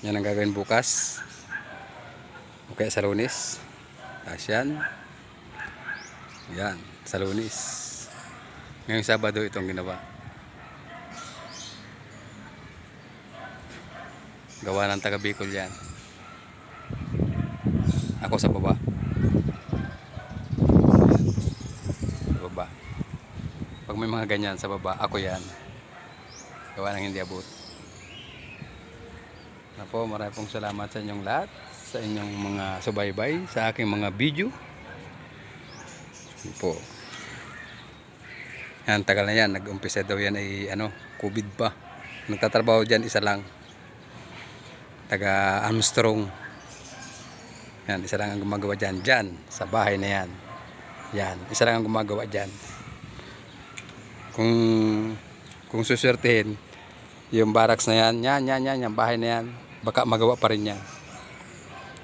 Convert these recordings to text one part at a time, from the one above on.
Yan ang gagawin bukas. O kaya sa lunis. Tapos yan. Yan. Ngayong Sabado itong ginawa. Gawa ng taga Bicol yan. Ako sa baba. Sa baba. Pag may mga ganyan sa baba, ako yan. Gawa ng hindi abot. Na po, marami pong salamat sa inyong lahat, sa inyong mga subaybay, sa aking mga video. Yun po. Yan, tagal na yan. Nag-umpisa daw yan ay ano, COVID pa. Nagtatrabaho dyan, isa lang. Taga Armstrong. Yan, isa lang ang gumagawa dyan. Dyan, sa bahay na yan. Yan, isa lang ang gumagawa dyan. Kung kung suswertehin, yung barracks na yan, yan, yan, yan, yung bahay na yan, baka magawa pa rin yan.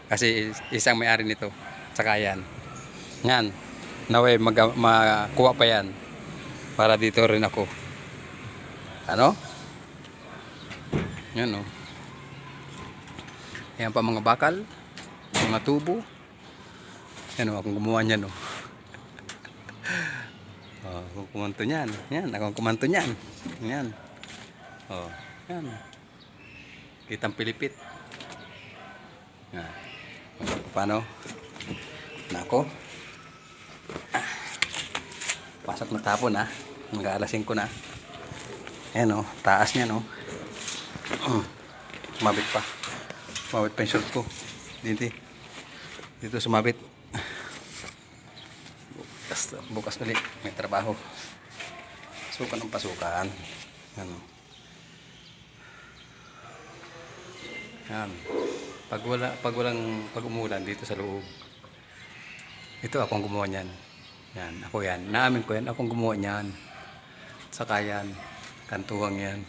Kasi is- isang may-ari nito, saka yan. Yan, naway mag makuha pa yan para dito rin ako. Ano? Yan o. Yan pa mga bakal, mga tubo. Yan o, akong gumawa niyan o. Oh, akong kumanto niyan. Yan, akong kumanto niyan. Yan. Oh, yan. Kitang pilipit. Yan. Paano? Nako. Ah. Pasok na tapon. Hanggang alas 5 na. Ayan o, taas niya no. Sumabit pa. Sumabit pa yung short ko. Dito. Dito sumabit. Bukas, bukas ulit. May trabaho. Pasukan ng pasukan. Ano. Yan. Pag wala pag walang pag umulan dito sa loob. Ito akong gumawa niyan. Yan, ako yan. Naamin ko yan, akong gumawa niyan. Saka yan, kantuwang yan.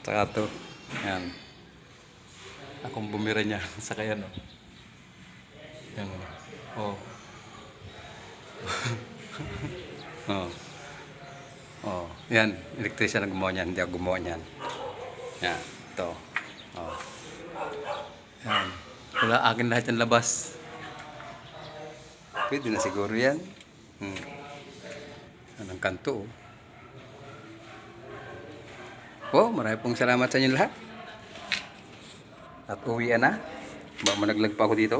Saka to, yan. Akong bumira niya. Saka yan, oh. Yan, oh. Oh. oh. Oh, yan, electrician ang gumawa niyan, hindi ako gumawa niyan. Yan, ito. Oh. Yan. Wala akin lahat yung labas. Pwede na siguro yan. Hmm. Anong kanto. Oh, oh marami pong salamat sa inyo lahat. At uwi na. Ba malaglag pa ako dito.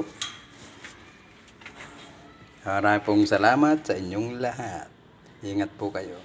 Marami pong salamat sa inyong lahat. Ingat po kayo.